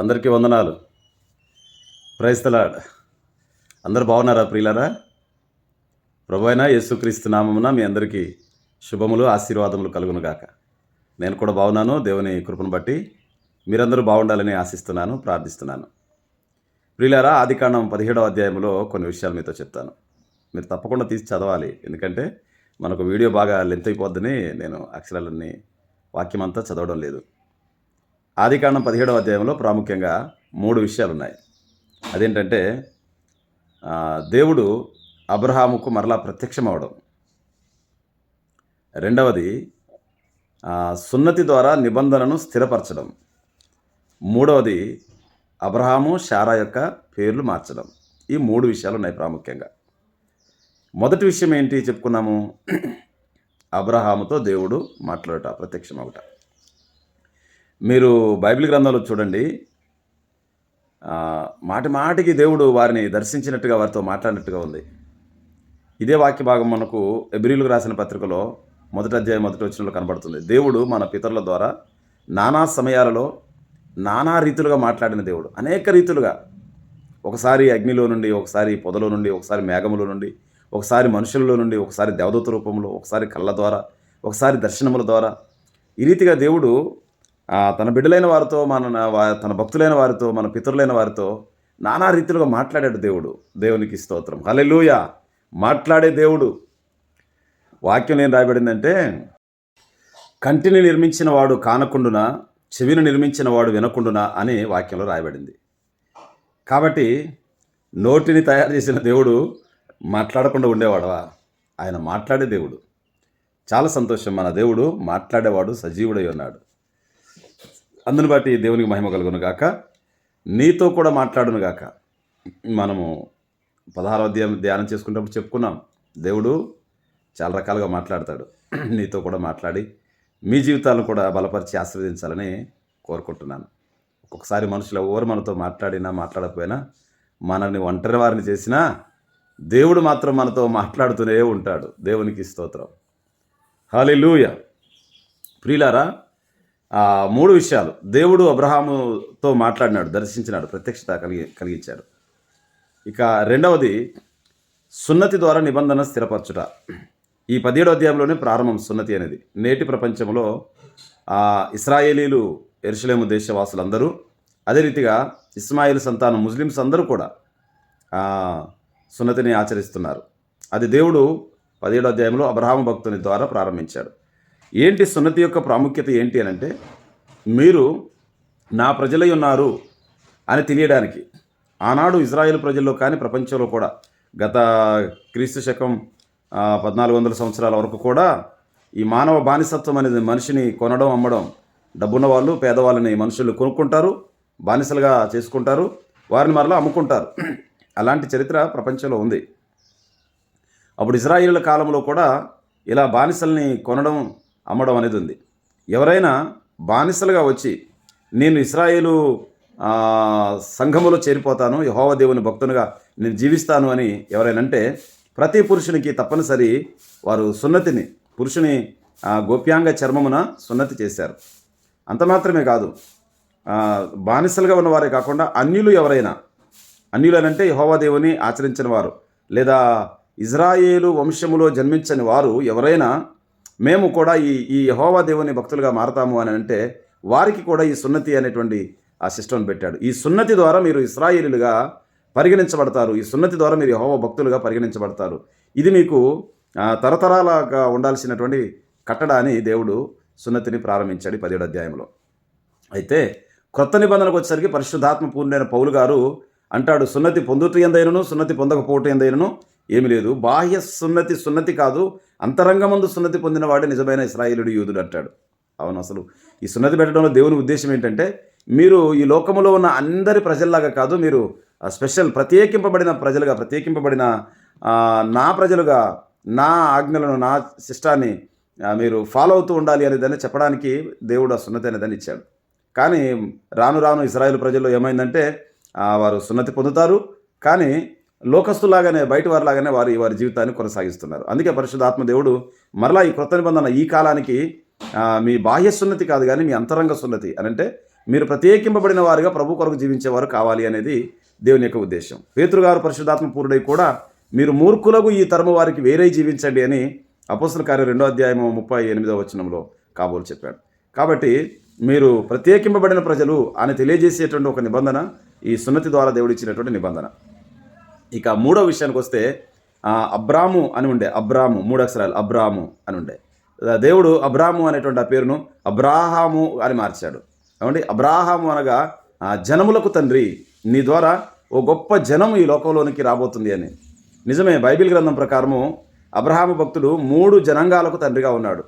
అందరికీ వందనాలు. ప్రైస్తలాడ్ అందరు బాగున్నారా ప్రియులారా? ప్రభు యేసుక్రీస్తు నామమున మీ అందరికీ శుభములు ఆశీర్వాదములు కలుగును గాక. నేను కూడా బాగున్నాను దేవుని కృపను బట్టి మీరందరూ బాగుండాలని ఆశిస్తున్నాను ప్రార్థిస్తున్నాను. ప్రియులారా ఆదికాండం పదిహేడవ అధ్యాయంలో కొన్ని విషయాలు మీతో చెప్తాను. మీరు తప్పకుండా తీసి చదవాలి ఎందుకంటే మనకు వీడియో బాగా లెంత్ అయిపోద్దని నేను అక్షరాలన్నీ వాక్యం అంతా చదవడం లేదు. ఆదికాండం పదిహేడవ అధ్యాయంలో ప్రాముఖ్యంగా మూడు విషయాలు ఉన్నాయి అదేంటంటే దేవుడు అబ్రహాముకు మరలా ప్రత్యక్షం అవడం రెండవది సున్నతి ద్వారా నిబంధనను స్థిరపరచడం. మూడవది అబ్రహాము షారా యొక్క పేర్లు మార్చడం. ఈ మూడు విషయాలు ఉన్నాయి ప్రాముఖ్యంగా. మొదటి విషయం ఏంటి చెప్పుకున్నాము? అబ్రహాముతో దేవుడు మాట్లాడట ప్రత్యక్షం అవట మీరు బైబిల్ గ్రంథంలో చూడండి. మాటి మాటికి దేవుడు వారిని దర్శించినట్టుగా వారితో మాట్లాడినట్టుగా ఉంది. ఇదే వాక్య భాగం మనకు ఎబ్రిలకు రాసిన పత్రికలో మొదటి అధ్యాయం మొదటి వచనంలో కనబడుతుంది. దేవుడు మన పితరుల ద్వారా నానా సమయాలలో నానా రీతులుగా మాట్లాడిన దేవుడు. అనేక రీతులుగా. ఒకసారి అగ్నిలో నుండి ఒకసారి పొదలో నుండి ఒకసారి మేఘములో నుండి ఒకసారి మనుషులలో నుండి ఒకసారి దేవదూత రూపంలో ఒకసారి కళ్ళ ద్వారా ఒకసారి దర్శనముల ద్వారా ఈ రీతిగా దేవుడు తన బిడ్డలైన వారితో మన తన భక్తులైన వారితో మన పితరులైన వారితో నానా రీతిలో మాట్లాడాడు దేవుడు. దేవునికి స్తోత్రం. హలెలూయ మాట్లాడే దేవుడు. వాక్యం ఏం రాయబడిందంటే కంటిని నిర్మించిన వాడు కానకుండున చెవిని నిర్మించిన వాడు వినకుండునా అని వాక్యంలో రాయబడింది. కాబట్టి నోటిని తయారు చేసిన దేవుడు మాట్లాడకుండా ఉండేవాడవా? ఆయన మాట్లాడే దేవుడు. చాలా సంతోషం. మన దేవుడు మాట్లాడేవాడు సజీవుడై ఉన్నాడు. అందుని బట్టి దేవునికి మహిమ కలుగును గాక. నీతో కూడా మాట్లాడును గాక. మనము పదహారవ అధ్యాయం ధ్యానం చేసుకున్నప్పుడు చెప్పుకున్నాం. దేవుడు చాలా రకాలుగా మాట్లాడతాడు. నీతో కూడా మాట్లాడి మీ జీవితాలను కూడా బలపరిచి ఆశీర్వదించాలని కోరుకుంటున్నాను. ఒక్కొక్కసారి మనుషులు ఎవరు మనతో మాట్లాడినా మాట్లాడకపోయినా మనల్ని ఒంటరి వారిని చేసినా దేవుడు మాత్రం మనతో మాట్లాడుతూనే ఉంటాడు. దేవునికి స్తోత్రం. హాలెలూయ ప్రియులారా మూడు విషయాలు. దేవుడు అబ్రహాముతో మాట్లాడినాడు దర్శించినాడు ప్రత్యక్షత కలిగి కలిగించాడు. ఇక రెండవది సున్నతి ద్వారా నిబంధన స్థిరపరచుట. ఈ పదిహేడో అధ్యాయంలోనే ప్రారంభం సున్నతి అనేది. నేటి ప్రపంచంలో ఇస్రాయేలీలు ఎరుసలేము దేశవాసులందరూ అదే రీతిగా ఇస్మాయిల్ సంతానం ముస్లిమ్స్ అందరూ కూడా సున్నతిని ఆచరిస్తున్నారు. అది దేవుడు పదిహేడో అధ్యాయంలో అబ్రహాము భక్తుని ద్వారా ప్రారంభించాడు. ఏంటి సున్నతి యొక్క ప్రాముఖ్యత ఏంటి అని అంటే మీరు నా ప్రజలై ఉన్నారు అని తెలియడానికి ఆనాడు ఇజ్రాయెల్ ప్రజల్లో కానీ ప్రపంచంలో కూడా గత క్రీస్తు శకం పద్నాలుగు వందల సంవత్సరాల వరకు కూడా ఈ మానవ బానిసత్వం అనేది మనిషిని కొనడం అమ్మడం డబ్బున్న వాళ్ళు పేదవాళ్ళని మనుషులు కొనుక్కుంటారు బానిసలుగా చేసుకుంటారు వారిని మరలా అమ్ముకుంటారు. అలాంటి చరిత్ర ప్రపంచంలో ఉంది. అప్పుడు ఇజ్రాయిల్ కాలంలో కూడా ఇలా బానిసల్ని కొనడం అమ్మడం అనేది ఉంది. ఎవరైనా బానిసలుగా వచ్చి నేను ఇస్రాయేలు సంఘములో చేరిపోతాను యహోవ దేవుని భక్తునిగా నేను జీవిస్తాను అని ఎవరైనా అంటే ప్రతి పురుషునికి తప్పనిసరి వారు సున్నతిని పురుషుని గోప్యాంగ చర్మమున సున్నతి చేశారు. అంత మాత్రమే కాదు బానిసలుగా ఉన్నవారే కాకుండా అన్యులు ఎవరైనా అన్యులనంటే యెహోవా దేవుని ఆచరించిన వారు లేదా ఇజ్రాయేలు వంశములో జన్మించని వారు ఎవరైనా మేము కూడా ఈ ఈ హోవా దేవుని భక్తులుగా మారతాము అని అంటే వారికి కూడా ఈ సున్నతి అనేటువంటి ఆ సిస్టమ్ పెట్టాడు. ఈ సున్నతి ద్వారా మీరు ఇస్రాయిలుగా పరిగణించబడతారు. ఈ సున్నతి ద్వారా మీరు హోవా భక్తులుగా పరిగణించబడతారు. ఇది మీకు ఆ, తరతరాలుగా ఉండాల్సినటువంటి కట్టడాన్ని అని దేవుడు సున్నతిని ప్రారంభించాడు పదిహేడు అధ్యాయంలో. అయితే క్రొత్త నిబంధనకు వచ్చేసరికి పరిశుద్ధాత్మ పూర్ణైన పౌలు గారు అంటాడు సున్నతి పొందుట ఎందైనను సున్నతి పొందకపోవటం ఎందైనను ఏమి లేదు. బాహ్య సున్నతి సున్నతి కాదు అంతరంగమందు సున్నతి పొందినవాడే నిజమైన ఇస్రాయేలుడు యూదుడు అంటాడు. అవును అసలు. ఈ సున్నతి పెట్టడంలో దేవుని ఉద్దేశం ఏంటంటే మీరు ఈ లోకములో ఉన్న అందరి ప్రజల్లాగా కాదు మీరు ఆ, స్పెషల్ ప్రత్యేకింపబడిన ప్రజలుగా ప్రత్యేకింపబడిన నా ప్రజలుగా నా ఆజ్ఞలను నా శిష్టాన్ని మీరు ఫాలో అవుతూ ఉండాలి అనే దాన్ని చెప్పడానికి దేవుడు ఆ సున్నతి అనేదాన్ని ఇచ్చాడు. కానీ రాను రాను ఇస్రాయేల్ ప్రజల్లో ఏమైందంటే వారు సున్నతి పొందుతారు. కానీ లోకస్తులాగానే బయట వారిలాగానే వారి వారి జీవితాన్ని కొనసాగిస్తున్నారు. అందుకే పరిశుద్ధాత్మ దేవుడు మరలా ఈ కృత నిబంధన ఈ కాలానికి మీ బాహ్య సున్నతి కాదు కానీ మీ అంతరంగ సున్నతి అని అంటే మీరు ప్రత్యేకింపబడిన వారుగా ప్రభు కొరకు జీవించేవారు కావాలి అనేది దేవుని యొక్క ఉద్దేశం. పేతురుగారు పరిశుద్ధాత్మ పూర్ణుడై కూడా మీరు మూర్ఖులకు ఈ తరము వారికి వేరే జీవించండి అని అపోసల కార్య రెండో అధ్యాయం ముప్పై ఎనిమిదో వచనంలో కాబోలు చెప్పాడు. కాబట్టి మీరు ప్రత్యేకింపబడిన ప్రజలు అని తెలియజేసేటువంటి ఒక నిబంధన ఈ సున్నతి ద్వారా దేవుడు ఇచ్చినటువంటి నిబంధన. ఇక మూడో విషయానికి వస్తే అబ్రాము అని ఉండే. అబ్రాము మూడు అక్షరాలు. అబ్రాము అని ఉండే. దేవుడు అబ్రాము అనేటువంటి ఆ పేరును అబ్రాహాము అని మార్చాడు. ఏమండి? అబ్రాహాము అనగా జనములకు తండ్రి. నీ ద్వారా ఓ గొప్ప జనం ఈ లోకంలోనికి రాబోతుంది అని. నిజమే బైబిల్ గ్రంథం ప్రకారము అబ్రహాము భక్తుడు మూడు జనాంగాలకు తండ్రిగా ఉన్నాడు.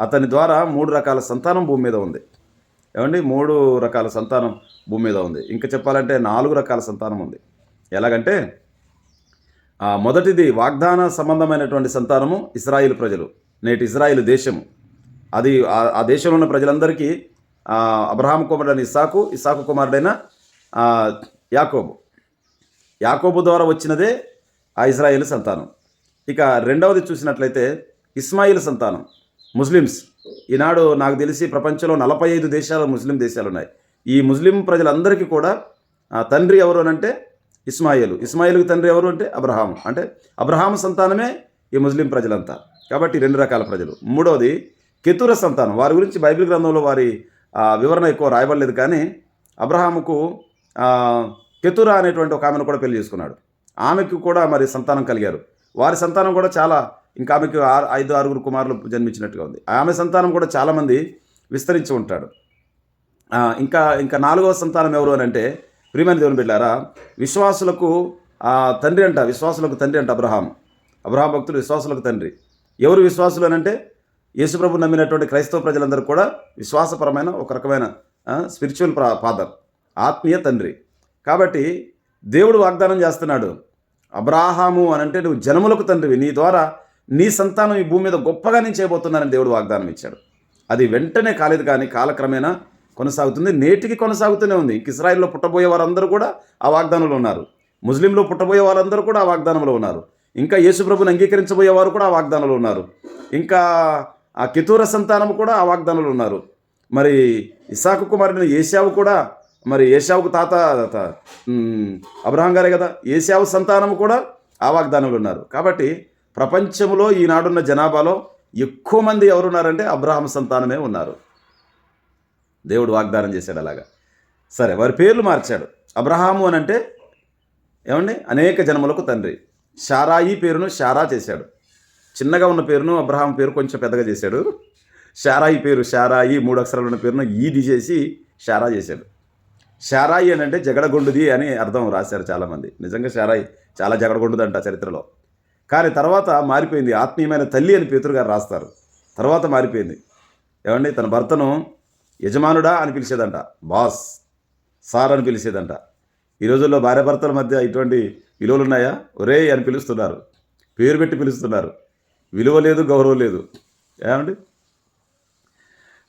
అతని ద్వారా మూడు రకాల సంతానం భూమి మీద ఉంది. ఏమండి? మూడు రకాల సంతానం భూమి మీద ఉంది. ఇంకా చెప్పాలంటే నాలుగు రకాల సంతానం ఉంది. ఎలాగంటే మొదటిది వాగ్దాన సంబంధమైనటువంటి సంతానము ఇస్రాయిల్ ప్రజలు నేటి ఇజ్రాయిల్ దేశము. అది ఆ- దేశంలో ఉన్న ప్రజలందరికీ అబ్రహాం కుమారుడైన ఇస్సాకు ఇస్సాకు కుమారుడైన యాకోబు. యాకోబు ద్వారా వచ్చినదే ఆ ఇజ్రాయేల్ సంతానం. ఇక రెండవది చూసినట్లయితే ఇస్మాయిల్ సంతానం ముస్లిమ్స్. ఈనాడు నాకు తెలిసి ప్రపంచంలో నలభై ఐదు దేశాలు ముస్లిం దేశాలు ఉన్నాయి ఈ ముస్లిం ప్రజలందరికీ కూడా తండ్రి ఎవరు అంటే ఇస్మాయిలు. ఇస్మాయిల్కి తండ్రి ఎవరు అంటే? అబ్రహాం అంటే అబ్రహాం సంతానమే ఈ ముస్లిం ప్రజలంతా. కాబట్టి రెండు రకాల ప్రజలు. మూడవది కెతుర సంతానం. వారి గురించి బైబిల్ గ్రంథంలో వారి వివరణ ఎక్కువ రాయబడలేదు కానీ అబ్రహాముకు ఆ, కెతుర అనేటువంటి ఒక ఆమెను కూడా పెళ్ళి చేసుకున్నాడు. ఆమెకు కూడా మరి సంతానం కలిగారు. వారి సంతానం కూడా చాలా ఇంకా ఆమెకు ఆరు ఐదు ఆరుగురు కుమారులు జన్మించినట్టుగా ఉంది. ఆమె సంతానం కూడా చాలామంది విస్తరించి ఉంటాడు. ఇంకా ఇంకా నాలుగవ సంతానం ఎవరు అని అంటే ప్రియమైన దేవుని బిడ్డారా విశ్వాసులకు ఆ, తండ్రి అంట విశ్వాసులకు తండ్రి అంట అబ్రహాం అబ్రహాం భక్తులు విశ్వాసులకు తండ్రి. ఎవరు విశ్వాసులు అనంటే యేసుప్రభు నమ్మినటువంటి క్రైస్తవ ప్రజలందరూ కూడా విశ్వాసపరమైన ఒక రకమైన స్పిరిచువల్ ఫాదర్ ఆత్మీయ తండ్రి. కాబట్టి దేవుడు వాగ్దానం చేస్తున్నాడు అబ్రాహాము అనంటే నువ్వు జనములకు తండ్రివి నీ ద్వారా నీ సంతానం ఈ భూమి మీద గొప్పగా నేను చేయబోతున్నానని దేవుడు వాగ్దానం ఇచ్చాడు. అది వెంటనే కాలేదు కానీ కాలక్రమేణా కొనసాగుతుంది. నేటికి కొనసాగుతూనే ఉంది. ఇంక ఇస్రాయిల్లో పుట్టబోయే వారందరూ కూడా ఆ వాగ్దానంలో ఉన్నారు. ముస్లింలో పుట్టబోయే వారందరూ కూడా ఆ వాగ్దానంలో ఉన్నారు. ఇంకా యేసుప్రభుని అంగీకరించబోయే వారు కూడా ఆ వాగ్దానంలో ఉన్నారు. ఇంకా ఆ కితూర సంతానం కూడా ఆ వాగ్దానంలో ఉన్నారు. మరి ఇసాకు కుమారుడైన ఏశావు కూడా మరి ఏషావుకు తాత అబ్రహం అబ్రహాం గారే కదా ఏశావు సంతానం కూడా ఆ వాగ్దానంలో ఉన్నారు. కాబట్టి ప్రపంచంలో ఈనాడున్న జనాభాలో ఎక్కువ మంది ఎవరున్నారంటే అబ్రహాం సంతానమే ఉన్నారు. దేవుడు వాగ్దానం చేశాడు అలాగా. సరే వారి పేర్లు మార్చాడు. అబ్రహాము అని అంటే ఏమండి? అనేక జన్మలకు తండ్రి. షారాయి పేరును షారా చేశాడు. చిన్నగా ఉన్న పేరును అబ్రహాం పేరు కొంచెం పెద్దగా చేశాడు. షారాయి పేరు షారాయి మూడు అక్షరాలు ఉన్న పేరును ఈది చేసి షారా చేశాడు. షారాయి అని అంటే జగడగొండుది అని అర్థం రాశారు చాలామంది. నిజంగా షారాయి చాలా జగడగొండుదంట చరిత్రలో. కానీ తర్వాత మారిపోయింది. ఆత్మీయమైన తల్లి అని పేతురు గారు రాస్తారు. తర్వాత మారిపోయింది. ఏమండి? తన భర్తను యజమానుడా అని పిలిచేదంట. బాస్ సార్ అని పిలిచేదంట. ఈ రోజుల్లో భార్యాభర్తల మధ్య ఇటువంటి విలువలు ఉన్నాయా ఒరే అని పిలుస్తున్నారు. పేరు పెట్టి పిలుస్తున్నారు. విలువ లేదు గౌరవం లేదు. ఏమండి?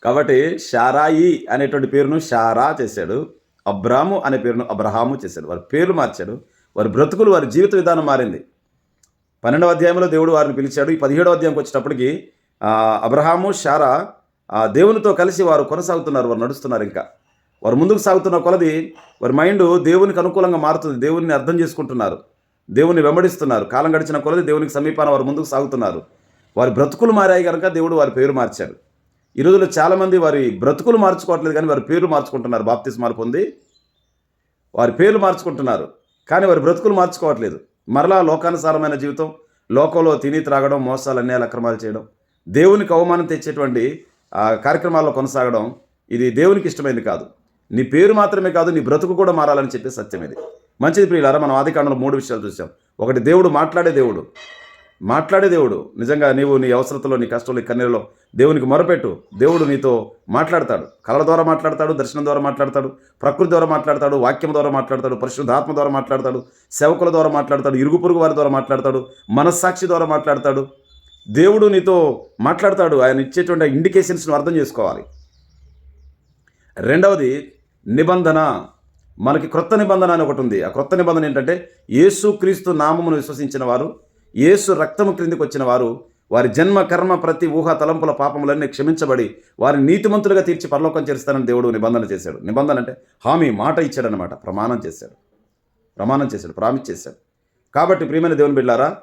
కాబట్టి షారాయి అనేటువంటి పేరును షారా చేశాడు. అబ్రాము అనే పేరును అబ్రహాము చేశాడు. వారి పేర్లు మార్చాడు. వారి బ్రతుకులు వారి జీవిత విధానం మారింది. పన్నెండవ అధ్యాయంలో దేవుడు వారిని పిలిచాడు. ఈ పదిహేడవ అధ్యాయంకి వచ్చేటప్పటికి అబ్రహాము షారా ఆ దేవునితో కలిసి వారు కొనసాగుతున్నారు వారు నడుస్తున్నారు ఇంకా. వారు ముందుకు సాగుతున్న కొలది వారి మైండ్ దేవునికి అనుకూలంగా మారుతుంది దేవుణ్ణి అర్థం చేసుకుంటున్నారు దేవుని వెంబడిస్తున్నారు. కాలం గడిచిన కొలది దేవునికి సమీపాన వారు ముందుకు సాగుతున్నారు. వారి బ్రతుకులు మారాయి కనుక దేవుడు వారి పేరు మార్చాడు. ఈ రోజుల్లో చాలామంది వారి బ్రతుకులు మార్చుకోవట్లేదు కానీ వారి పేరు మార్చుకుంటున్నారు. బాప్తిస్ మార్పు ఉంది వారి పేర్లు మార్చుకుంటున్నారు. కానీ వారి బ్రతుకులు మార్చుకోవట్లేదు. మరలా లోకానుసారమైన జీవితం లోకంలో తిని త్రాగడం మోసాలు అన్యాయాలు అక్రమాలు చేయడం దేవునికి అవమానం తెచ్చేటువంటి కార్యక్రమాల్లో కొనసాగడం ఇది దేవునికి ఇష్టమైంది కాదు. నీ పేరు మాత్రమే కాదు నీ బ్రతుకు కూడా మారాలని చెప్పే సత్యం ఇది. మంచిది ప్రియులారా మనం ఆదికాండంలో మూడు విషయాలు చూసాం. ఒకటి దేవుడు మాట్లాడే దేవుడు. మాట్లాడే దేవుడు. నిజంగా నీవు నీ అవసరతలో నీ కష్టంలో నీ కన్నీళ్ళలో దేవునికి మొరపెట్టు. దేవుడు నీతో మాట్లాడతాడు. కళల ద్వారా మాట్లాడతాడు దర్శనం ద్వారా మాట్లాడతాడు ప్రకృతి ద్వారా మాట్లాడతాడు వాక్యం ద్వారా మాట్లాడతాడు పరిశుద్ధాత్మ ద్వారా మాట్లాడతాడు సేవకుల ద్వారా మాట్లాడతాడు ఇరుగు పొరుగు వారి ద్వారా మాట్లాడతాడు మనస్సాక్షి ద్వారా మాట్లాడతాడు. దేవుడు నీతో మాట్లాడతాడు. ఆయన ఇచ్చేటువంటి ఇండికేషన్స్ను అర్థం చేసుకోవాలి. రెండవది నిబంధన. మనకి క్రొత్త నిబంధన అని ఒకటి ఉంది. ఆ క్రొత్త నిబంధన ఏంటంటే యేసు క్రీస్తు నామమును విశ్వసించిన వారు యేసు రక్తము క్రిందికి వచ్చిన వారు వారి జన్మ కర్మ ప్రతి ఊహ తలంపుల పాపములన్నీ క్షమించబడి వారిని నీతిమంతులుగా తీర్చి పరలోకం చేస్తానని దేవుడు నిబంధన చేశాడు. నిబంధన అంటే హామీ మాట ఇచ్చాడనమాట ప్రమాణం చేశాడు. ప్రమాణం చేశాడు. ప్రామిస్ చేశాడు. కాబట్టి ప్రియమైన దేవుని బిడ్డారా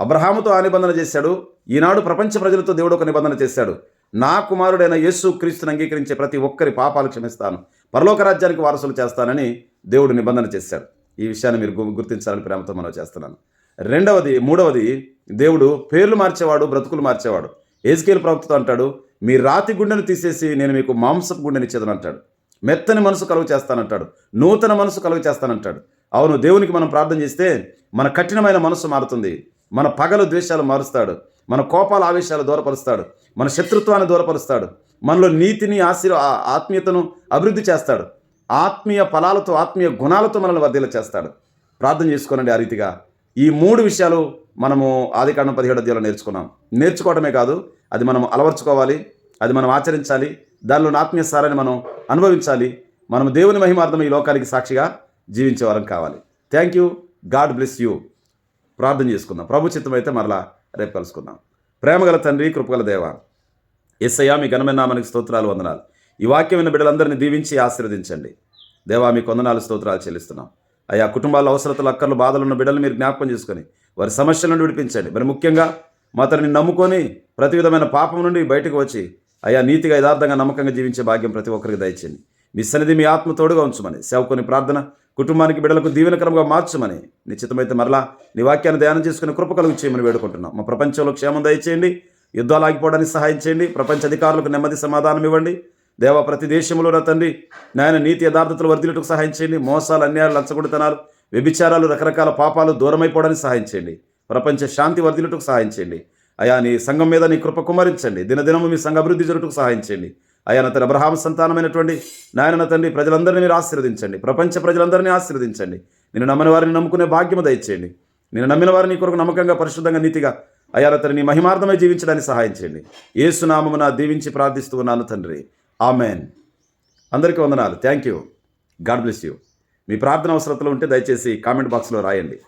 అబ్రహాముతో ఆ నిబంధన చేశాడు. ఈనాడు ప్రపంచ ప్రజలతో దేవుడు ఒక నిబంధన చేశాడు. నా కుమారుడైన యేసు క్రీస్తుని అంగీకరించే ప్రతి ఒక్కరి పాపాలు క్షమిస్తాను. పరలోక రాజ్యానికి వారసులు చేస్తానని దేవుడు నిబంధన చేశాడు. ఈ విషయాన్ని మీరు గు- గుర్తించాలని ప్రేమతో మనం చేస్తున్నాను. రెండవది మూడవది దేవుడు పేర్లు మార్చేవాడు బ్రతుకులు మార్చేవాడు. ఏజ్కేల్ ప్రవక్తతో అంటాడు మీ రాతి గుండెను తీసేసి నేను మీకు మాంసపు గుండెని ఇచ్చేదని అంటాడు. మెత్తని మనసు కలుగు చేస్తానంటాడు నూతన మనసు కలుగు చేస్తానంటాడు అవును దేవునికి మనం ప్రార్థన చేస్తే మన కఠినమైన మనసు మారుతుంది. మన పగలు ద్వేషాలు మారుస్తాడు. మన కోపాల ఆవేశాలు దూరపరుస్తాడు. మన శత్రుత్వాన్ని దూరపరుస్తాడు. మనలో నీతిని ఆశీర్ ఆ- ఆత్మీయతను అభివృద్ధి చేస్తాడు. ఆత్మీయ ఫలాలతో ఆత్మీయ గుణాలతో మనల్ని వర్ధిల చేస్తాడు. ప్రార్థన చేసుకోనండి ఆ రీతిగా. ఈ మూడు విషయాలు మనము ఆదికాండం పదిహేడు అధ్యాయంలో నేర్చుకున్నాం. నేర్చుకోవడమే కాదు అది మనం అలవర్చుకోవాలి అది మనం ఆచరించాలి దానిలో ఆత్మీయ సారాన్ని మనం అనుభవించాలి మనం దేవుని మహిమార్థం ఈ లోకానికి సాక్షిగా జీవించే వారం కావాలి. Thank you God bless you ప్రార్థన చేసుకుందాం. ప్రభు చిత్తం అయితే మరలా రేపు కలుసుకుందాం. ప్రేమగల తండ్రి కృపగల దేవ ఎస్ఐయా మీ ఘనమైన నామానికి స్తోత్రాలు వందనాలు. ఈ వాక్యమైన బిడ్డలందరినీ దీవించి ఆశీర్వదించండి. దేవా మీ కొందనాలు స్తోత్రాలు చెల్లిస్తున్నాం. అయ్యా కుటుంబాల అవసరతలు అక్కర్లు బాధలు ఉన్న బిడ్డలు మీరు జ్ఞాపకం చేసుకొని వారి సమస్యల నుండి విడిపించండి. మరి ముఖ్యంగా మా తనని నమ్ముకొని ప్రతి విధమైన పాపం నుండి బయటకు వచ్చి అయ్యా నీతిగా యథార్థంగా నమ్మకంగా జీవించే భాగ్యం ప్రతి ఒక్కరికి దయచేయండి. మీ సన్నిధి మీ ఆత్మ తోడుగా ఉంచమని. సేవకుని ప్రార్థన కుటుంబానికి బిడ్డలకు దీవెనకరంగా మార్చమని. నిశ్చితమైతే మరలా నీ వాక్యాన్ని ధ్యానం చేసుకుని కృప కలుగు చేయమని వేడుకుంటున్నాం. మా ప్రపంచంలో క్షేమం దయచేయండి. యుద్ధాలు ఆగిపోవడానికి సహాయం చేయండి. ప్రపంచ అధికారులకు నెమ్మది సమాధానం ఇవ్వండి. దేవ ప్రతి దేశంలో నా తండ్రి నాయన నీతి యథార్థతలు వర్ధిల్లుటకు సహాయం చేయండి. మోసాలు అన్యాయాలు లంచగొడుతనాలు వ్యభిచారాలు రకరకాల పాపాలు దూరమైపోవడానికి సహాయం చేయండి. ప్రపంచ శాంతి వర్ధిల్లుటకు సహాయం చేయండి. అయా నీ సంఘం మీద నీ కృప కుమరించండి దినదినము మీ సంఘ అభివృద్ధి జరుగుటకు సహాయం చేయండి. అయా నా తండ్రి అబ్రహాం సంతానమైనటువంటి నాయన తండ్రి ప్రజలందరినీ మీరు ఆశీర్వదించండి. ప్రపంచ ప్రజలందరినీ ఆశీర్వదించండి. నేను నమ్మిన వారిని నమ్ముకునే భాగ్యము దయచేయండి. నేను నమ్మిన వారిని కొరకు నమ్మకంగా పరిశుద్ధంగా నీతిగా అయా తండ్రి నీ మహిమార్థమై జీవించడానికి సహాయం చేయండి. ఏసునామమున దీవించి ప్రార్థిస్తూ ఉన్నాను తండ్రి. ఆమెన్. అందరికీ వందనాలు. Thank you. God bless you. మీ ప్రార్థన అవసరతలు ఉంటే దయచేసి కామెంట్ బాక్స్లో రాయండి.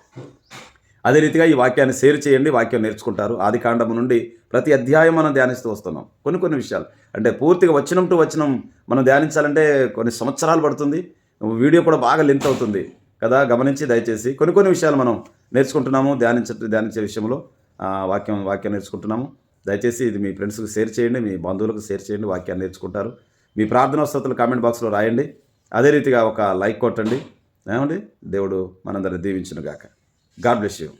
అదే రీతిగా ఈ వాక్యాన్ని షేర్ చేయండి వాక్యం నేర్చుకుంటారు. ఆది కాండము నుండి ప్రతి అధ్యాయం మనం ధ్యానిస్తూ వస్తున్నాం. కొన్ని కొన్ని విషయాలు. అంటే పూర్తిగా వచనం టు వచనం మనం ధ్యానించాలంటే కొన్ని సంవత్సరాలు పడుతుంది. వీడియో కూడా బాగా లెంత్ అవుతుంది. కదా గమనించి దయచేసి కొన్ని కొన్ని విషయాలు మనం నేర్చుకుంటున్నాము ధ్యానించ ధ్యానించే విషయంలో వాక్యం వాక్యం నేర్చుకుంటున్నాము. దయచేసి ఇది మీ ఫ్రెండ్స్కి షేర్ చేయండి మీ బంధువులకు షేర్ చేయండి వాక్యాన్ని నేర్చుకుంటారు. మీ ప్రార్థన వసతులు కామెంట్ బాక్స్లో రాయండి. అదే రీతిగా ఒక లైక్ కొట్టండి. ఏమండి? దేవుడు మనందరిని దీవించును గాక గాడ్ బ్లెస్ యూ